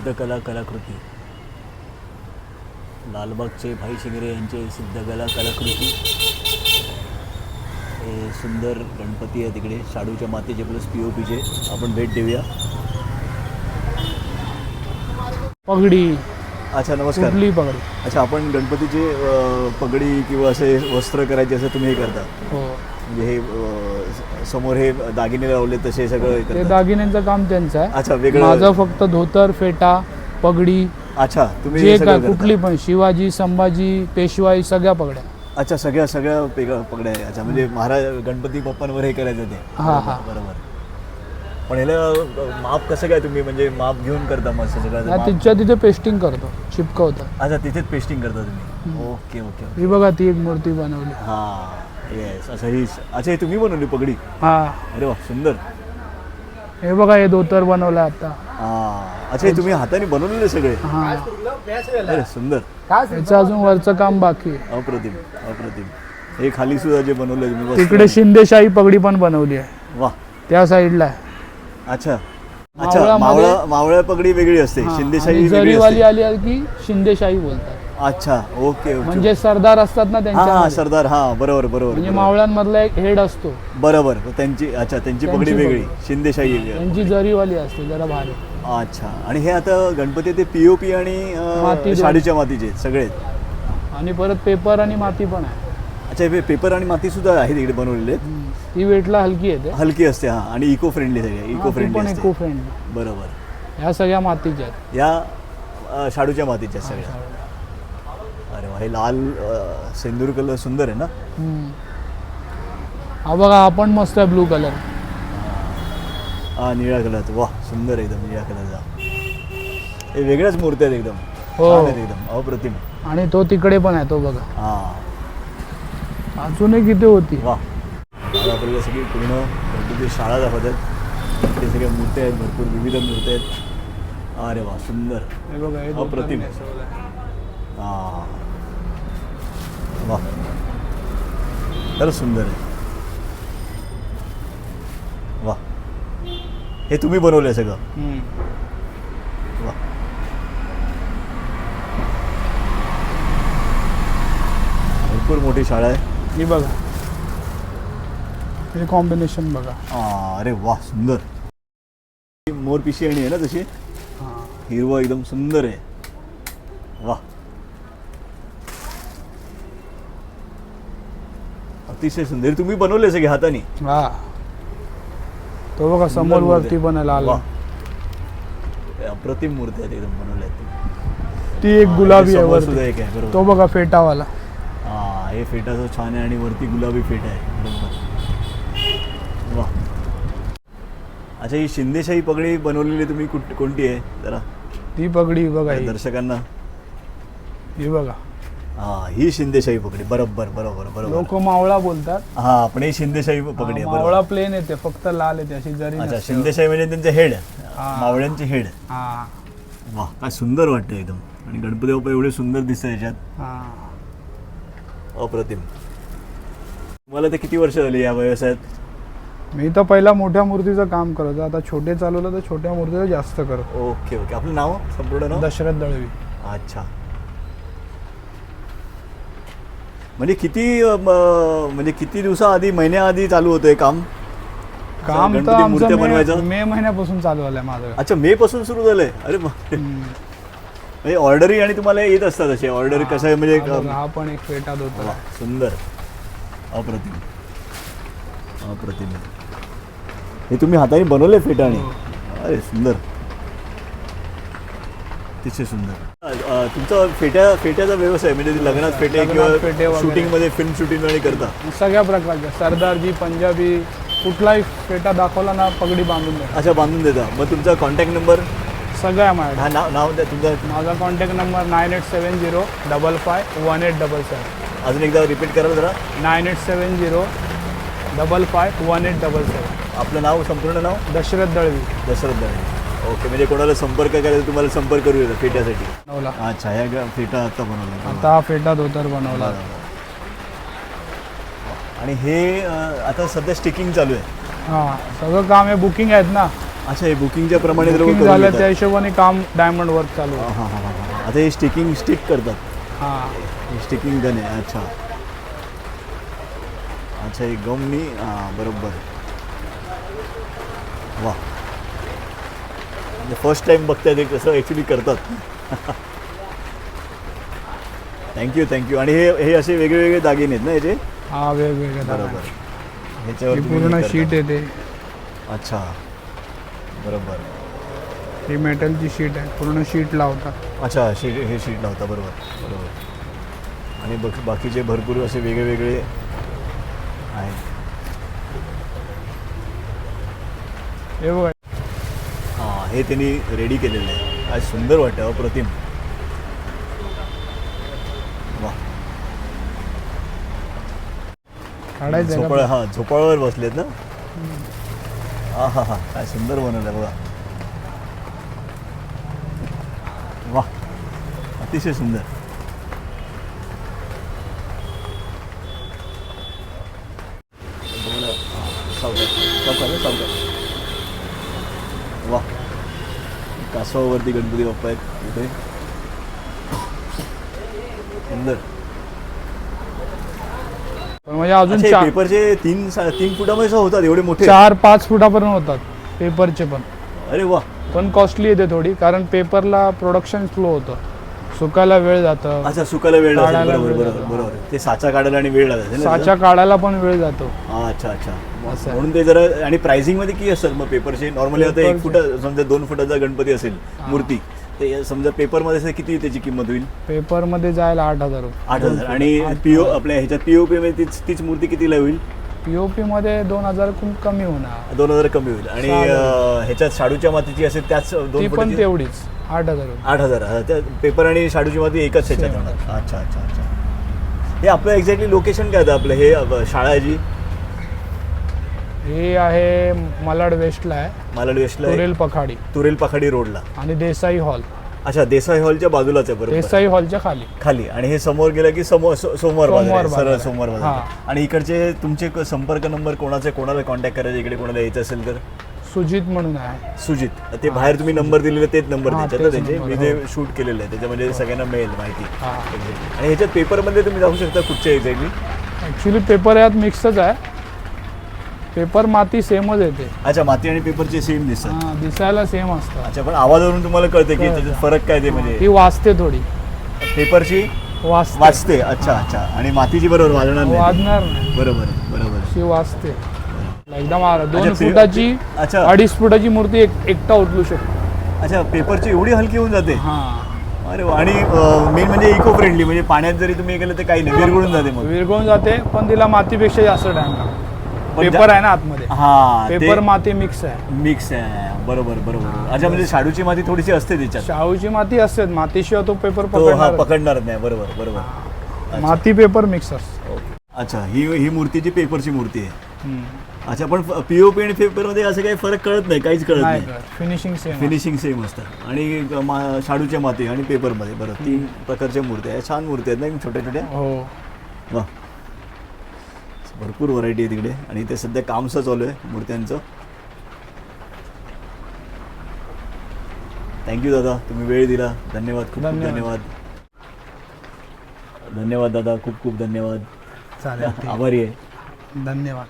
सिद्धकला कलाकृती. लालबागचे भाई शिंगरे यांचे सिद्धकला कलाकृती. हे सुंदर गणपती आहे तिकडे. शाडूच्या मातीचे प्लस पी ओ पीचे आपण भेट देऊया. पगडी. अच्छा नमस्कार. पगडी? अच्छा आपण गणपतीचे अ, पगडी किंवा असे वस्त्र करायचे असं तुम्ही हे करता. हो. म्हणजे हे समोर हे दागिने लावले तसे सगळं ते दागिन्यांचं काम त्यांचं आहे. अच्छा वेगळं माझं फक्त धोतर फेटा पगडी अच्छा तुम्ही जे हे काय सगळं करता. कुठली पण शिवाजी संभाजी पेशवाई सगळ्या पगड्या. अच्छा सगळ्या सगळ्या पगड्या आहे. अच्छा म्हणजे महाराज गणपती बाप्पांवर हे करायचं ते. हा, हा. बरोबर पण ह्याला अ, माप कसं काय तुम्ही म्हणजे माप घेऊन करता असं सगळं? हा, माप- तिच्या तिथे पेस्टिंग करतो चिपकवतो. अच्छा तिथेच पेस्टिंग करता तुम्ही? Okay okay okay. ही बघा ती एक मूर्ती बनवली. हां. येस अच्छा ही अच्छा ही तुम्ही बनवली पगडी? हा. अरे वा सुंदर. हे बघा हे धोतर बनवलं आता. हां. अच्छा हे तुम्ही हाताने बनवलेले सगळे? हा. अरे सुंदर. याचं अजून वरचं काम बाकी आहे. अप्रतिम अप्रतिम. हे खाली सुद्धा जे बनवलं तुम्ही मस्त. तिकडे शिंदेशाही पगडी पण बनवली आहे. वा. त्या साईडला आहे. अच्छा. अच्छा मावळामध्ये- मावळा मावळ्या पगडी वेगळी असते. हा, शिंदेशाही आणि वेगळी जरीवाली असते आली आहे की शिंदेशाही बोलतात. अच्छा ओके ओके म्हणजे सरदार असतात ना हा त्यांच्या हा सरदार हा बरोबर बरोबर म्हणजे बरोबर. मावळ्यांमधला एक हेड असतो. बरोबर त्यांची अच्छा त्यांची पगडी त्यांची वेगळी. शिंदेशाही वेगळी. त्यांची जरीवाली असते जरा भारी. अच्छा आणि हे आता गणपती ते पीओपी आणि अं, माती दोन. शाडूच्या मातीचे सगळे. आणि परत पेपर आणि माती पण आहे. अच्छा हे पेपर आणि माती सुद्धा आहे तिकडे बनवलेले आहेत. हम्म. ती वेटला हलकी येते हलकी असते हा आणि इको फ्रेंडली सगळे इको फ्रेंडली असते. इको फ्रेंडली बरोबर. ह्या सगळ्या मातीच्या आहेत. या अं, शाडूच्या मातीच्या सगळ्या. हे लाल सेंदूर कलर सुंदर आहे ना? हम्म. हा बघा हा पण मस्त आहे ब्लू कलर. हा निळ्या कलरचा वा सुंदर आहे एकदम निळ्या कलरचा. हे वेगळ्याच मूर्त्या आहेत एकदम. हो. छान आहेत एकदम अप्रतिम. आणि तो तिकडे पण आहे तो बघा. हा. अजूनही किती होती? वा. आता आपल्याला सगळी पूर्ण गणपती शाळा दाखवत आहेत ते सगळ्या मूर्त्या आहेत भरपूर विविध मूर्त्या आहेत. अरे वा सुंदर. अप्रतिम. हा. वा. खरंच सुंदर आहे. वा. हे तुम्ही बनवलंय सगळं. वा. भरपूर मोठी शाळा आहे. ही बघा. हे कॉम्बिनेशन बघा. अरे वा सुंदर. मोर पिशी आणि आहे ना तशी? हा. हिरवा एकदम सुंदर आहे. वा. अतिशय सुंदर. तुम्ही बनवले सगळे हाताने? हा. तो बघा समोर वरती. पण आला. अप्रतिम मूर्ती आहेत एकदम बनवल्या आहेत. ती एक गुलाबी आहे वरती. सुद्धा एक आहे बरोबर. तो बघा फेटावाला. हा हे फेटाचं छान आहे आणि वरती गुलाबी फेट आहे बरोबर. वा. अच्छा ही शिंदेशाही पगडी बनवलेली तुम्ही कुठ कोणती आहे? जरा. ती पगडी बघा दर्शकांना. ही बघा. हा ही शिंदेशाही पगडी. बरोबर बरोबर बरोबर. लोक मावळा बोलतात. हा पण ही शिंदेशाही पगडी आहे मावळा बरोबर प्लेन येते फक्त लाल येते अशी जरी अच्छा नसते. शिंदेशाही म्हणजे त्यांचे हेड. मावळ्यांचे हेड. हा. वा काय सुंदर वाटतं एकदम. आणि गणपती बाप्पा एवढे सुंदर दिसतं याच्यात. हा. अप्रतिम. तुम्हाला ते किती वर्ष झाली या व्यवसायात मी तर पहिला मोठ्या मूर्तीचं काम करतो आता छोटे चालवलं तर छोट्या मूर्तीचं जास्त करतो ओके ओके. आपलं नाव? संपूर्ण नाव? दशरथ दळवी. अच्छा. म्हणजे किती म्हणजे किती दिवसाआधी महिन्याआधी चालू होतं हे काम? काम मूर्त्या आमचं बनवायचं? मे- महिन्यापासून चालू झालंय माझं. अच्छा मे पासून सुरू झालंय? अरे. म्हणजे ऑर्डरही आणि तुम्हाला येत असतात असे? ऑर्डर कसं आहे? म्हणजे हा पण एक फेटा. सुंदर. अप्रतिम. अप्रतिम. हे तुम्ही हाताने बनवले फेटाने? हो. अरे सुंदर. अतिशय सुंदर. तुमचा फेट्या फेट्याचा व्यवसाय म्हणजे लग्नात फेटे किंवा फेटे. शूटिंगमध्ये फिल्म शूटिंग आणि करता. सगळ्या प्रकारच्या सरदारजी पंजाबी कुठलाही फेटा दाखवला ना पगडी बांधून द्या अच्छा बांधून देता. मग तुमचा कॉन्टॅक्ट नंबर सगळ्या माझ्या. हा नाव नाव द्या तुमचा. माझा contact number nine eight seven zero double five one eight double seven अजून एकदा रिपीट करा जरा. Nine eight seven zero double five one eight double seven आपलं नाव संपूर्ण नाव? दशरथ दळवी. दशरथ दळे ओके म्हणजे कोणाला संपर्क करायचा तुम्हाला संपर्क करू येतो फेट्यासाठी. अच्छा ह्या ग- फेटा आता बनवला. आता हा फेटा धोतर बनवला. आणि हे अ, आता सध्या स्टिकिंग चालू आहे. हां सगळं काम हे बुकिंग आहेत ना. अच्छा हे बुकिंगच्या प्रमाणे लोक बुकिंग झालं त्या हिशोबाने काम डायमंड वर्क चालू आहे. हां हां हां आता हे स्टिकिंग स्टिक करतात. हां. स्टिकिंग गन आहे अच्छा. अच्छा एक गमनी हां बरोबर. वा फर्स्ट टाइम बघताय ते कसं ॲक्च्युली करतात. थँक्यू थँक्यू आणि हे हे असे वेगळे वेगळे दागिने आहेत ना याचे? हा वेगवेगळे. बरोबर. ह्याच्यावर हे पूर्ण. शीट येते अच्छा. बरोबर. ही मेटलची शीट आहे. पूर्ण शीट लावतात. अच्छा शीट हे शीट लावता. बरोबर बरोबर. आणि बघ बाकीचे भरपूर असे वेगळे वेगळे आहेत. हे बघा हां त्यांनी रेडी केलेलं आहे. काय सुंदर वाटतं अप्रतिम झोपाळ? हां झोपाळावर बसलेत ना? हा हा हा. काय सुंदर बनवलं बघा. वा अतिशय सुंदर. तुम्हाला- सावकाश सावकाश सावकाश वा कासवावरती गणपती बाप्पा आहेत इथे सुंदर पण म्हणजे अजून अच्छा, हे चार पेपरचे तीन सा- तीन फुटामध्ये होतात एवढे मोठे? चार पाच फुटापर्यंत होतात पेपरचे पण. अरे वा. पण कॉस्टली येते थोडी कारण पेपरला प्रोडक्शन स्लो होतं. सुकायला वेळ जातं. अच्छा सुकायला वेळ लागेल काढायला बरोबर वेळ बरोबर लागतो. बरोबर. ते साचा काढायला आणि वेळ लागेल साचा काढायला पण वेळ जातो. अच्छा अच्छा. असं आहे. म्हणून ते जरा आणि प्राइसिंगमध्ये किती असतात मग पेपरचे नॉर्मली आता एक फुट पेपरचे. समजा दोन फुटाचा गणपती असेल मूर्ती ते समजा पेपरमध्ये किती त्याची किंमत होईल? पेपरमध्ये जायला आठ हजार आठ हजार. आणि पीओ आपल्या ह्याच्यात पीओपी मध्ये तीच तीच मूर्ती कितीला होईल? पीओपी मध्ये दोन हजार खूप कमी होणार. दोन हजार कमी होईल. आणि. अं, ह्याच्यात शाडूच्या मातीची असेल त्याच दोन पण फुटाची? तेवढीच. आठ हजार होईल. आठ हजार. हा, त्या पेपर आणि शाडूची माती एकच ह्याच्यात. होणार. अच्छा अच्छा अच्छा. हे आपलं एक्झॅक्टली लोकेशन काय होतं आपलं? हे अ, शाळा जी? हे आहे मलाड वेस्टला आहे. मालाड वेस्टला आहे. तुरेल पखाडी. तुरेल पाखाडी रोडला. आणि देसाई हॉल. अच्छा देसाई हॉलच्या बाजूलाच आहे बरोबर. देसाई हॉलच्या खाली. खाली. आणि हे समोर गेलं की समोर सो- सोमवार बाजार सोमवार आहे, सरळ. सोमवार बाजार हा. आणि इकडचे तुमचे क- संपर्क नंबर कोणाचे कोणाला कॉन्टॅक्ट करायचे इकडे कोणाला यायचं असेल तर? सुजित म्हणून आहे. सुजित. ते बाहेर तुम्ही नंबर दिलेले तेच नंबर हा, त्याच्यात ना तेच त्यांचे? number, मी ते हो. शूट केलेलं आहे. त्याच्यामध्ये सगळ्यांना मिळेल माहिती. हा. आणि ह्याच्यात पेपरमध्ये तुम्ही जाऊ शकता कुठच्या एक्झॅक्टली ॲक्च्युली पेपर यात मिक्सच आहे. पेपर माती सेमच येते. अच्छा माती आणि पेपरचे सेम दिसतात. हा, दिसायला सेम असतं अच्छा पण आवाजावरून तुम्हाला कळते की. त्याच्यात फरक काय ते ती म्हणजे? वाजते थोडी. पेपरची? वाजते. वाचते अच्छा अच्छा. आणि मातीची बरोबर वाजणार नाही. वाजणार नाही. बरोबर बरोबर. ती वाजते. एकदम दोन अच्छा, फुटाची अच्छा. अडीच फुटाची मूर्ती एक एकटा उचलू शकतो. अच्छा पेपरची एवढी हलकी होऊन जाते? हा. अरे वा. आणि मेन म्हणजे इको फ्रेंडली म्हणजे पाण्यात जरी तुम्ही हे केलं तर काही नाही. विरघळून जाते मग. विरघळून जाते पण तिला मातीपेक्षा जास्त टाइम लागतो. पेपर जा- आहे ना आतमध्ये. हा पेपर माती मिक्स आहे. मिक्स आहे. बरोबर बरोबर. अच्छा म्हणजे शाडूची माती थोडीशी असते त्याच्यात. शाहूची माती असते मातीशिवाय तो पेपर तो हा पकडणार पकडणार नाही. बरोबर बरोबर. माती पेपर मिक्स असतो. अच्छा ही ही मूर्तीची पेपरची मूर्ती आहे. अच्छा पण पीओपी आणि पेपरमध्ये असं काही फरक कळत नाही काहीच कळत नाही नाही. फिनिशिंग सेम फिनिशिंग सेम असतं. आणि मा- शाडूच्या माती आणि पेपरमध्ये बरं तीन प्रकारच्या मूर्त्या आहेत. छान मूर्ती आहेत ना छोट्या छोट्या हो. वा. भरपूर व्हरायटी आहे तिकडे. आणि ते सध्या कामचं चालू आहे मूर्त्यांचं. थँक्यू दादा. तुम्ही वेळ दिला. धन्यवाद. खूप खूप धन्यवाद. धन्यवाद. दादा. खूप खूप धन्यवाद. चालेल. आभारी आहे. धन्यवाद.